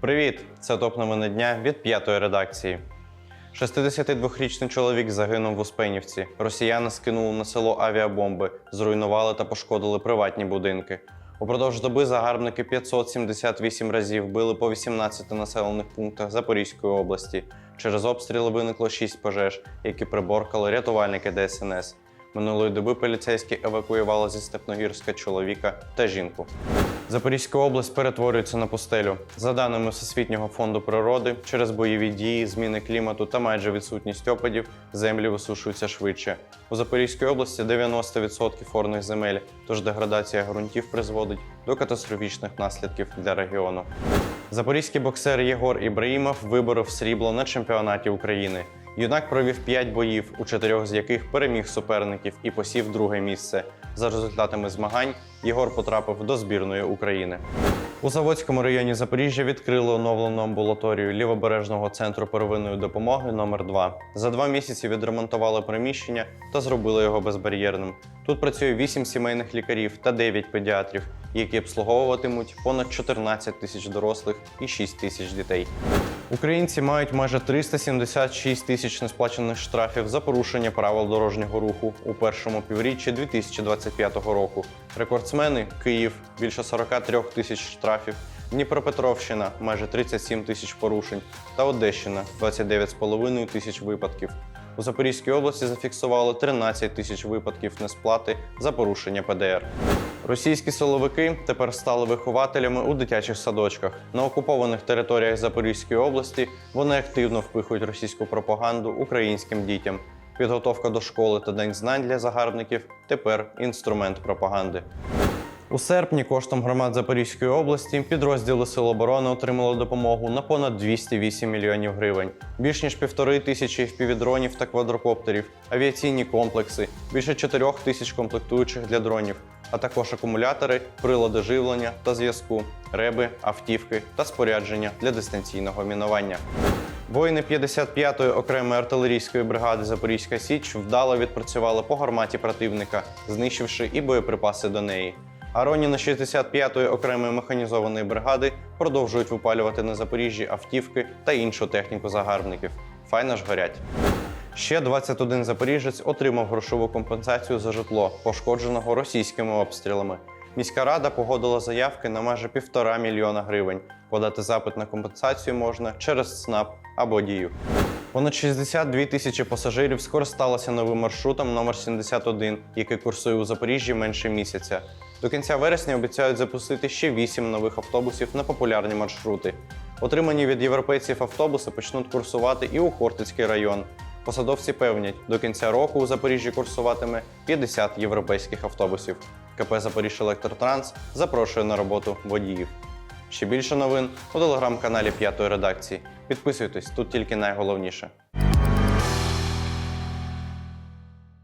Привіт! Це топ новини дня від п'ятої редакції. 62-річний чоловік загинув в Успенівці. Росіяни скинули на село авіабомби, зруйнували та пошкодили приватні будинки. Упродовж доби загарбники 578 разів били по 18 населених пунктах Запорізької області. Через обстріли виникло 6 пожеж, які приборкали рятувальники ДСНС. Минулої доби поліцейські евакуювали зі Степногірська чоловіка та жінку. Запорізька область перетворюється на пустелю. За даними Всесвітнього фонду природи, через бойові дії, зміни клімату та майже відсутність опадів, землі висушуються швидше. У Запорізькій області 90% орних земель, тож деградація ґрунтів призводить до катастрофічних наслідків для регіону. Запорізький боксер Єгор Ібраїмов виборов срібло на чемпіонаті України. Юнак провів 5 боїв, у чотирьох з яких переміг суперників і посів друге місце. За результатами змагань Єгор потрапив до збірної України. У Заводському районі Запоріжжя відкрили оновлену амбулаторію лівобережного центру первинної допомоги номер 2 За два місяці відремонтували приміщення та зробили його безбар'єрним. Тут працює 8 сімейних лікарів та 9 педіатрів, які обслуговуватимуть понад 14 тисяч дорослих і 6 тисяч дітей. Українці мають майже 376 тисяч несплачених штрафів за порушення правил дорожнього руху у першому півріччі 2025 року. Рекордсмени Київ більше 43 тисяч штрафів, Дніпропетровщина майже 37 тисяч порушень та Одещина 29,5 тисяч випадків. У Запорізькій області зафіксували 13 тисяч випадків несплати за порушення ПДР. Російські силовики тепер стали вихователями у дитячих садочках. На окупованих територіях Запорізької області вони активно впихують російську пропаганду українським дітям. Підготовка до школи та день знань для загарбників тепер інструмент пропаганди. У серпні коштом громад Запорізької області підрозділи Сил оборони отримали допомогу на понад 208 мільйонів гривень. Більш ніж півтори тисячі впівдронів та квадрокоптерів, авіаційні комплекси, більше 4 тисяч комплектуючих для дронів, а також акумулятори, прилади живлення та зв'язку, реби, автівки та спорядження для дистанційного мінування. Воїни 55-ї окремої артилерійської бригади Запорізька Січ вдало відпрацювали по гарматі противника, знищивши і боєприпаси до неї. А Роніни 65-ї окремої механізованої бригади продовжують випалювати на Запоріжжі автівки та іншу техніку загарбників. Файно ж горять. Ще 21 запоріжець отримав грошову компенсацію за житло, пошкодженого російськими обстрілами. Міська рада погодила заявки на майже півтора мільйона гривень. Подати запит на компенсацію можна через СНАП або дію. Понад 62 тисячі пасажирів скористалися новим маршрутом номер 71, який курсує у Запоріжжі менше місяця. До кінця вересня обіцяють запустити ще 8 нових автобусів на популярні маршрути. Отримані від європейців автобуси почнуть курсувати і у Хортицький район. Посадовці певнять, до кінця року у Запоріжжі курсуватиме 50 європейських автобусів. КП «Запоріжжя-Електротранс» запрошує на роботу водіїв. Ще більше новин у телеграм-каналі П'ятої редакції. Підписуйтесь, тут тільки найголовніше.